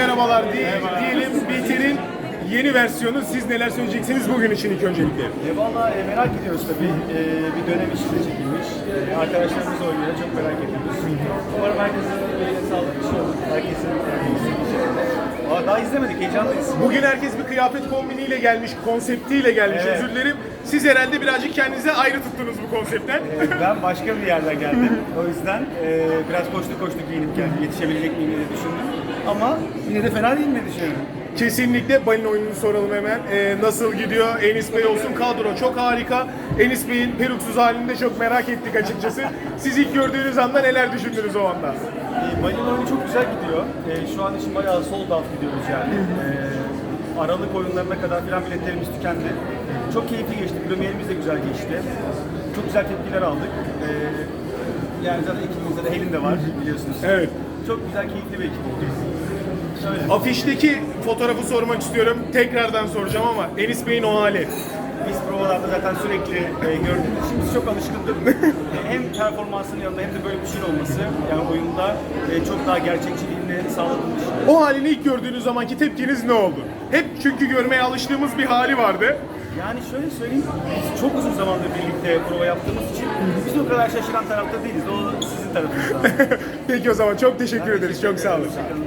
Merhabalar diye, diyelim BT'nin yeni versiyonu. Siz neler söyleyeceksiniz bugün için ilk öncelikle? E valla e, merak ediyoruz tabii. E, bir dönem içinde çekilmiş. E, arkadaşlarımız oynuyor. Çok merak ediyoruz. Umarım herkesin eline sağlık bir şey olur. Herkesin e, istediği şey olur. Daha izlemedik. Heyecanlıyız. Bugün herkes bir kıyafet kombiniyle gelmiş, konseptiyle gelmiş Evet. özür dilerim. Siz herhalde birazcık kendinize ayrı tuttunuz bu konseptten. E, ben başka bir yerden geldim. O yüzden e, biraz koştu koştu giyinip geldim. Yetişebilecek miyim diye düşündüm. Ama yine de fena değil mi düşünüyorum. Kesinlikle balin oyununu soralım hemen. Ee, nasıl gidiyor? Enis Bey olsun kadro çok harika. Enis Bey'in peruksuz halini de çok merak ettik açıkçası. Siz ilk gördüğünüz anda neler düşündünüz o anda? E, Balin oyunu çok güzel gidiyor. E, şu an için bayağı sold out gidiyoruz yani. E, Aralık oyunlarına kadar filan biletlerimiz tükendi. Çok keyifli geçti. Premierimiz de güzel geçti. Çok güzel tepkiler aldık. E, yani zaten ekibimizde de Helin de var biliyorsunuz. Evet. Çok güzel, keyifli bir ekip olduk. Afişteki fotoğrafı sormak istiyorum. Tekrardan soracağım ama Enis Bey'in o hali. Biz provalarda zaten sürekli e, gördüğümüz için biz çok alışkındık. E, hem performansının yanında hem de böyle bir şey olması yani oyunda e, çok daha gerçekçiliğini sağladığını düşünüyorum. O halini ilk gördüğünüz zamanki tepkiniz ne oldu? Hep çünkü görmeye alıştığımız bir hali vardı. Yani şöyle söyleyeyim, biz çok uzun zamandır birlikte prova yaptığımız için biz o kadar şaşıran tarafta değiliz. O sizin tarafınızdan. Peki o zaman çok teşekkür Ben ederiz. teşekkür Çok sağ olun. ederim. Hoşçakalın.